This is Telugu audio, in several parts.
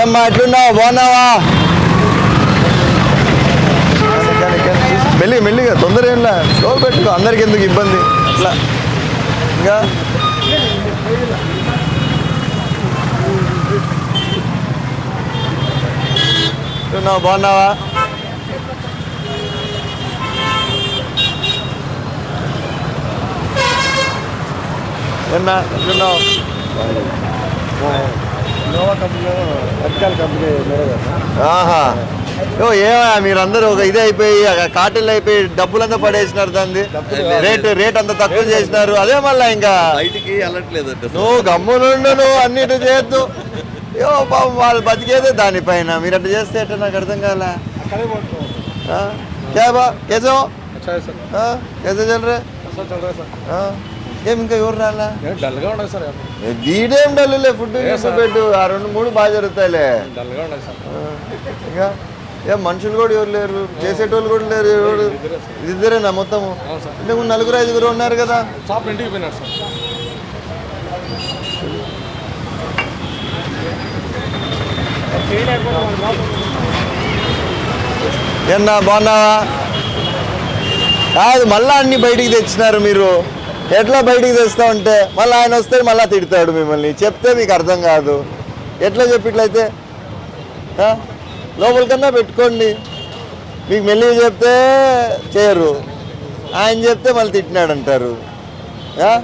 ఏమ్మా ఎట్లున్నావు బాగున్నావా? మెల్లి మెల్లిగా తొందర ఏంలా డోర్ పెట్టుకో అందరికి ఎందుకు ఇబ్బంది? అట్లా. ఇంకా? ఎట్లున్నావు బాగున్నావా? ఏమన్నా ఎట్లున్నావు ఆహా. ఓ ఏమా మీరందరూ ఒక ఇదే అయిపోయి కాటన్లు అయిపోయి డబ్బులంతా పడేసినారు దాన్ని. రేట్ రేట్ అంతా తక్కువ చేసినారు. అదే మళ్ళా ఇంకా. బయటికి వెళ్ళట్లేదంట నువ్వు గమ్మునుండు నువ్వు అన్నిటి చేయొద్దు ఏమో పాపం వాళ్ళు బతికేదే దానిపైన. మీరు అట్లా చేస్తే ఎట్లా నాకు అర్థం కాలే. అక్కడే పోతున్నాం. ఆ? క్యా బా? కేసో చల్ రే ఏం ఇంకా ఎవరు రాలా? డల్గా ఉండదు సార్ వీడేం డల్లులే ఫుడ్ పెట్టు. ఆ రెండు మూడు బాగా జరుగుతాయిలే. డల్గా ఉండదు సార్. ఇంకా? ఏం మనుషులు కూడా ఎవరు లేరు. చేసేటోళ్ళు కూడా లేరు. ఎవరు? ఇద్దరేనా మొత్తము? ముందు నలుగురు ఐదుగురు ఉన్నారు కదా. షాప్ ఇంటికి పోయినారు సార్. ఏమన్నా బాగున్నావా? కాదు మళ్ళా అన్ని బయటికి తెచ్చినారు మీరు. ఎట్లా బయటికి తెస్తా ఉంటే మళ్ళీ ఆయన వస్తే మళ్ళీ తిడతాడు మిమ్మల్ని. చెప్తే మీకు అర్థం కాదు. ఎట్లా చెప్పిట్లయితే? ఆ? లోపలికన్నా పెట్టుకోండి. మీకు మెల్లి చెప్తే చేయరు. ఆయన చెప్తే మళ్ళీ తిట్టినాడు అంటారు ఆ?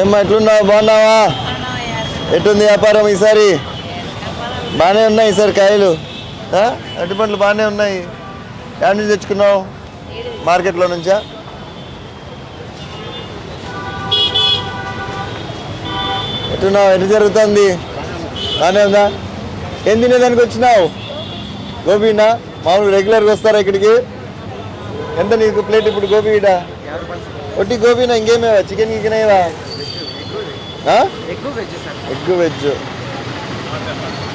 ఏమ్మా ఎట్లున్నావు బాగున్నావా? ఎట్టుంది వ్యాపారం ఈసారి? బాగానే ఉన్నాయి ఈసారి కాయలు. ఆ? అరటి పండ్లు బాగానే ఉన్నాయి. ఎక్కడి నుంచి తెచ్చుకున్నావు? మార్కెట్లో నుంచా? ఎట్టున్నావు ఎటు జరుగుతుంది? బాగానే ఉందా? ఏం తినేదానికి వచ్చినావు? గోబీనా? మామూలు రెగ్యులర్గా వస్తారా ఇక్కడికి? ఎంత నీకు ప్లేట్ ఇప్పుడు గోబీ ఈడ ఒట్టి గోబీనా ఇంకేమేవా? చికెన్ గికెన్ ఏవా? ఎగ్ వెజ్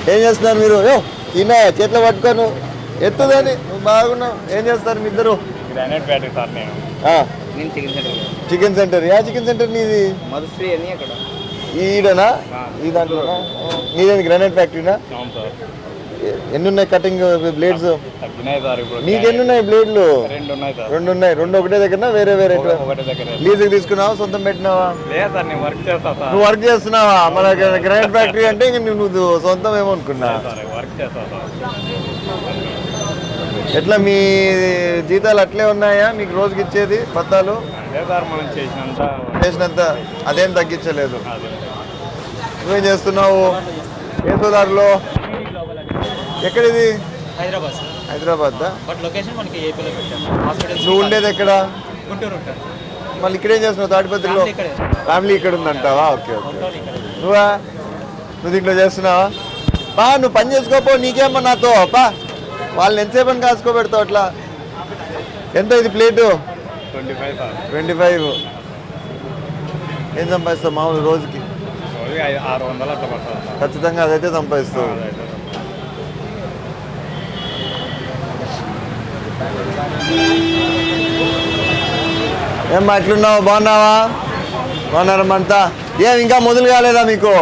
ఏం చేస్తున్నారు మీరు? యో తిన్నా చేతిలో పట్టుకోను. ఎత్తుదని నువ్వు బాగున్నావు. ఏం చేస్తారు మీ ఇద్దరు? గ్రానైట్ బ్యాటరీ సార్ నేను. ఆ, నేను chicken centre chicken centre. Yeah chicken centre నీది? మధుశ్రీ అని అక్కడ. ఈడనా? ఈ దాంట్లోనా? నీదేది గ్రానైట్ ఫ్యాక్టరీనా? అవును సార్. ఎ- ఎన్ని ఉన్నాయి కటింగ్ బ్లేడ్స్ నీకు ఎన్ని ఉన్నాయి బ్లేడ్లు రెండు ఉన్నాయి రెండు ఒకటే దగ్గర వేరే వేరే లీజుకి తీసుకున్నావా? సొంతం పెట్టినావా? నువ్వు వర్క్ చేస్తున్నావా? మన గ్రానైట్ ఫ్యాక్టరీ అంటే ఇంక నువ్వు సొంతం ఏమో అనుకున్నా సార్ వర్క్ చేస్తా సార్. ఎట్లా మీ జీతాలు అట్లే ఉన్నాయా? మీకు రోజుకి ఇచ్చేది పత్తాలు చేసినంత. అదేం తగ్గించలేదు. నువ్వేం చేస్తున్నావు? ఏ దారిలో? ఎక్కడిది? హైదరాబాద్ హైదరాబాద్ బట్ లొకేషన్ మనకి ఏపీలో పెట్టాము హాస్పిటల్ నువ్వు ఉండేది ఎక్కడ? గుంటూరు ఉంటారు మళ్ళీ ఇక్కడేం చేస్తున్నావు? తాడిపత్రిలో? ఫ్యామిలీ ఇక్కడే. ఫ్యామిలీ ఇక్కడ ఉందంటావా? Okay okay. నువ్వా? నువ్వు దీంట్లో చేస్తున్నావా? పా నువ్వు పని చేసుకోపో నీకేమో నాతో. పా వాళ్ళని ఎంతసేపు అని కాసుకోబెడతావు అట్లా? ఎంత ఇది plate? Twenty five. Sir twenty five ఏం సంపాదిస్తావు మామూలు రోజుకి? ఖచ్చితంగా అదైతే సంపాదిస్తావు. ఏమ్మా ఎట్లున్నావు బాగున్నావా? బాగున్నారమ్మంతా ఏం ఇంకా మొదలు కాలేదా మీకు?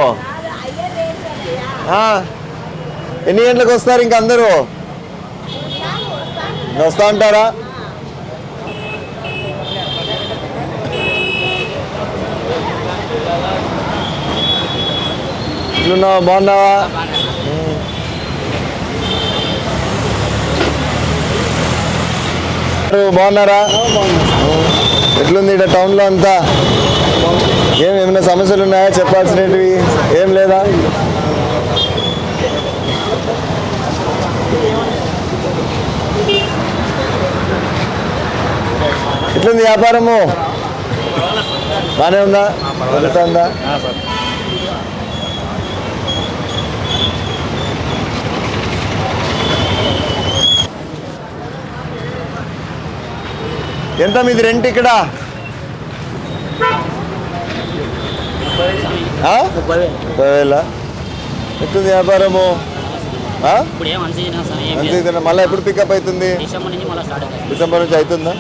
ఆ? ఎన్ని గంటలకు వస్తారు ఇంక అందరూ? వస్తా ఉంటారా ఎట్లున్నావా బాగున్నావా? బాగున్నారా? ఎట్లుంది ఇక్కడ టౌన్లో అంతా? ఏం ఏమైనా సమస్యలు ఉన్నాయా? చెప్పాల్సినవి ఏం లేదా? ఎట్లుంది వ్యాపారము? బాగానే ఉందా? ఎంత మీది రెంట్ ఇక్కడ? ఆ? ముప్పై వేల ఎట్లుంది వ్యాపారము? మళ్ళీ ఎప్పుడు పికప్ అవుతుంది? డిసెంబర్ నుంచి మళ్ళీ స్టార్ట్ అవుతుంది. డిసెంబర్ నుంచి అవుతుందా?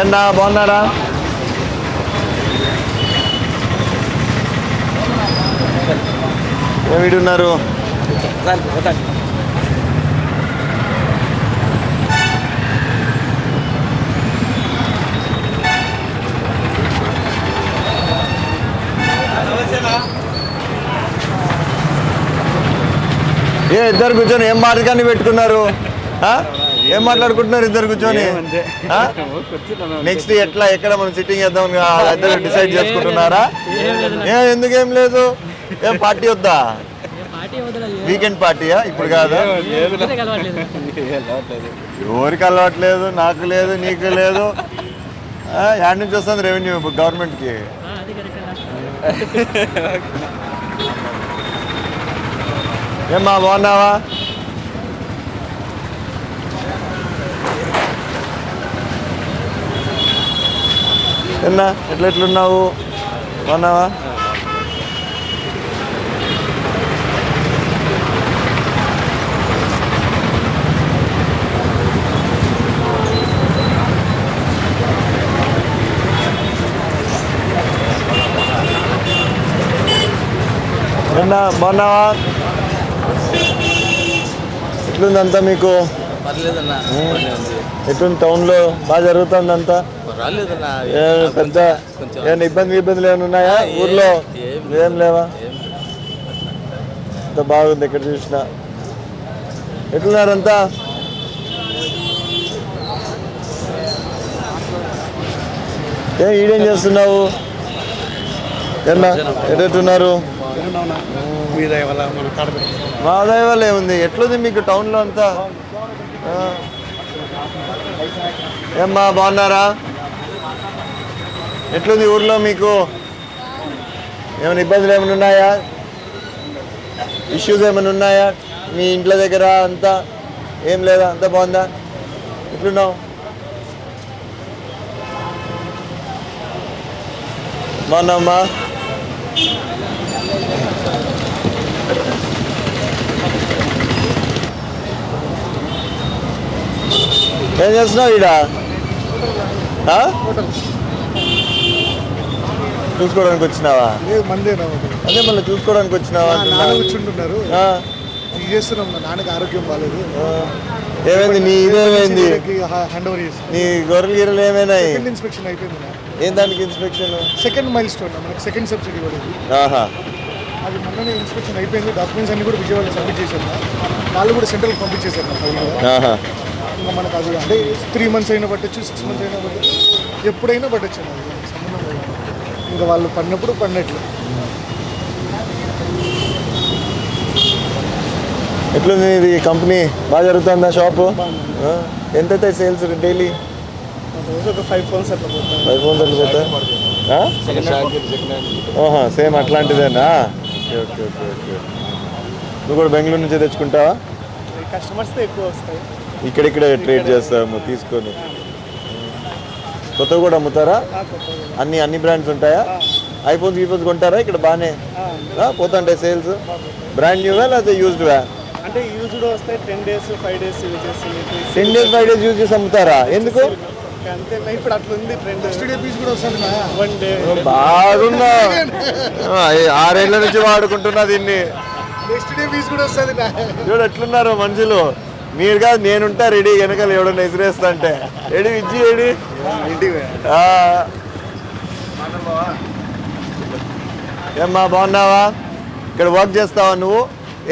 ఏంటా బాగున్నారా? వీడున్నారు. ఏ ఇద్దరు కూర్చొని ఏం మాటకాన్ని పెట్టుకున్నారు? ఆ? ఏం మాట్లాడుకుంటున్నారు ఇద్దరు కూర్చొని? నెక్స్ట్ ఎట్లా ఎక్కడ మనం సిట్టింగ్ చేద్దాం ఇద్దరు డిసైడ్ చేసుకుంటున్నారా? ఎందుకేం లేదు? ఏం పార్టీ వద్దా? వీకెండ్ పార్టీయా? ఇప్పుడు కాదా? ఎవరికి అలవాట్లేదు నాకు లేదు నీకు లేదు. ఆ, యాడ్ నుంచి వస్తుంది రెవెన్యూ గవర్నమెంట్కి. ఏమ్మా బాగున్నావా? ఎన్నా ఎట్లా ఎట్లున్నావు? బాగున్నావా? ఎన్నా బాగున్నావా ఎట్లుందంతా మీకు? ఎట్లుంది టౌన్లో? బాగా జరుగుతుంది అంతా పెద్ద ఏమైనా ఇబ్బంది ఇబ్బందులు ఏమైనా ఉన్నాయా ఊర్లో? ఏం లేవా? అంత బాగుంది ఎక్కడ చూసినా. ఎట్లున్నారంతా? ఏ ఈడేం చేస్తున్నావు? ఎన్నా ఎటున్నారు మీ దయ వల్ల మన కడప మా దయ వల్ల ఏముంది? ఎట్లుంది మీకు టౌన్లో అంతా? ఏమ్మా బాగున్నారా? ఎట్లుంది ఊర్లో మీకు? ఏమైనా ఇబ్బందులు ఏమైనా ఉన్నాయా? ఇష్యూస్ ఏమైనా ఉన్నాయా? మీ ఇంట్లో దగ్గర అంతా? ఏం లేదా? అంతా బాగుందా? ఎట్లున్నావు? బాగున్నావమ్మా? ఏం చేస్తున్నావు ఈడ? చూసుకోవడానికి వచ్చినావా? అదే మళ్ళీ చూసుకోవడానికి వచ్చినావా కూర్చుంటున్నారు. చేస్తున్నాం నాన్నకి ఆరోగ్యం బాగాలేదు. ఏమైంది? నీ ఇదేమైంది? హ్యాండ్ ఓవర్ చేస్తాం నీ గొర్రెలు గిర్రెలు ఏమైనాయి? సెకండ్ ఇన్స్పెక్షన్ అయిపోయింది. ఏం దానికి ఇన్స్పెక్షన్ సెకండ్ మైల్ స్టోన్ మనకి సెకండ్ సబ్సిడీ ఆహా. అది మొన్ననే ఇన్స్పెక్షన్ అయిపోయింది. డాక్యుమెంట్స్ అన్ని కూడా విజయవాడలో సబ్మిట్ చేశారు. వాళ్ళు కూడా సెంట్రల్ పంపించేశారు ఇంకా మనకు అది అంటే త్రీ మంత్స్ అయినా పట్టచ్చు సిక్స్ మంత్స్ అయినా పట్టచ్చు ఎప్పుడైనా పట్టచ్చు ఇంకా వాళ్ళు పడినప్పుడు పడినట్లు. ఎట్లుంది ఇది కంపెనీ బాగా జరుగుతుందా షాపు? ఎంత అవుతాయి sales daily five phones five phones అట్లా same అట్లాంటిదేనా? Okay okay okay okay. నువ్వు కూడా బెంగళూరు నుంచే తెచ్చుకుంటావా? కస్టమర్స్తో ఎక్కువ వస్తాయి. ఇక్కడిక్కడే ట్రేడ్ చేస్తాము తీసుకొని. కొత్తవి కూడా అమ్ముతారా? అన్ని అన్ని బ్రాండ్స్ ఉంటాయా? ఐఫోన్స్ గీఫోన్స్ కొంటారా? ఇక్కడ బాగానే పోతుంటాయి సేల్స్ బ్రాండ్ న్యూవా లేకపోతే యూజ్డ్వా అంటే యూజ్డ్ వస్తాయి. Ten days five days use చేస్తుంది ten days five days use చేసి అమ్ముతారా? ఎందుకు? అంతే. ఇప్పుడు అట్లా ఉంది ట్రెండ్ నెక్స్ట్ డే పీస్ కూడా వస్తుంది వన్ డే బాగున్నా. ఆరేళ్ళ నుంచి వాడుకుంటున్నా దీన్ని. నెక్స్ట్ డే పీస్ కూడా వస్తుంది చూడు ఎట్లున్నారు మనుషులు? మీరు కాదు నేనుంటా రెడీ వెనకాల ఎవడన్నా ఎసిరేస్తా అంటే. రెడీ విజ్జి ఆ. ఏమ్మా బాగున్నావా? ఇక్కడ వర్క్ చేస్తావా నువ్వు?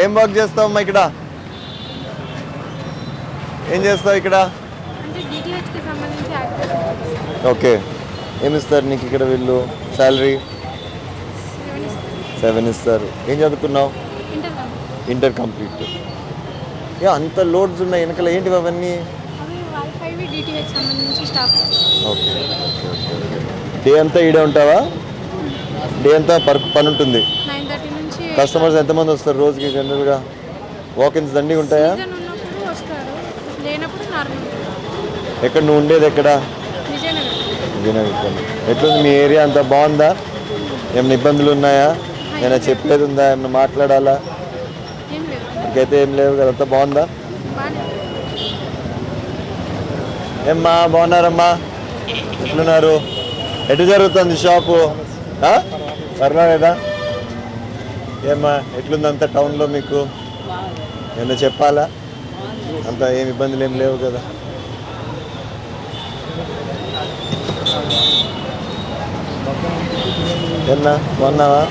ఏం వర్క్ చేస్తావమ్మా ఇక్కడ? ఏం చేస్తావు ఇక్కడ? ఓకే. ఏమి ఇస్తారు నీకు ఇక్కడ వీళ్ళు? శాలరీ? సెవెన్ ఇస్తారు. ఏం చదువుకున్నావు ఇంటర్ కంప్లీట్. యా అంత లోడ్స్ ఉన్నాయి. వెనకాల ఏంటివి అవన్నీ? ఓకే. డే అంతా ఈడే ఉంటావా? డే అంతా పర్ పని ఉంటుంది కస్టమర్స్ ఎంతమంది వస్తారు రోజుకి జనరల్గా? వాకిన్స్ దండి ఉంటాయా? ఎక్కడ నువ్వు ఉండేది ఎక్కడ? విజయనగరం. ఎట్లుంది మీ ఏరియా? అంతా బాగుందా? ఏమైనా ఇబ్బందులు ఉన్నాయా? ఏమైనా చెప్పేది ఉందా? ఏమైనా మాట్లాడాలా? ఇంకైతే ఏం లేవు కదా? అంతా బాగుందా? ఏమ్మా బాగున్నారమ్మా? ఎట్లున్నారు? ఎటు జరుగుతుంది షాపు? పర్వాలేదా? ఏమ్మా ఎట్లుంది అంత టౌన్లో మీకు? ఏమన్నా చెప్పాలా? అంత ఏం ఇబ్బందులు ఏం లేవు కదా? ఏమన్నా బాగున్నావా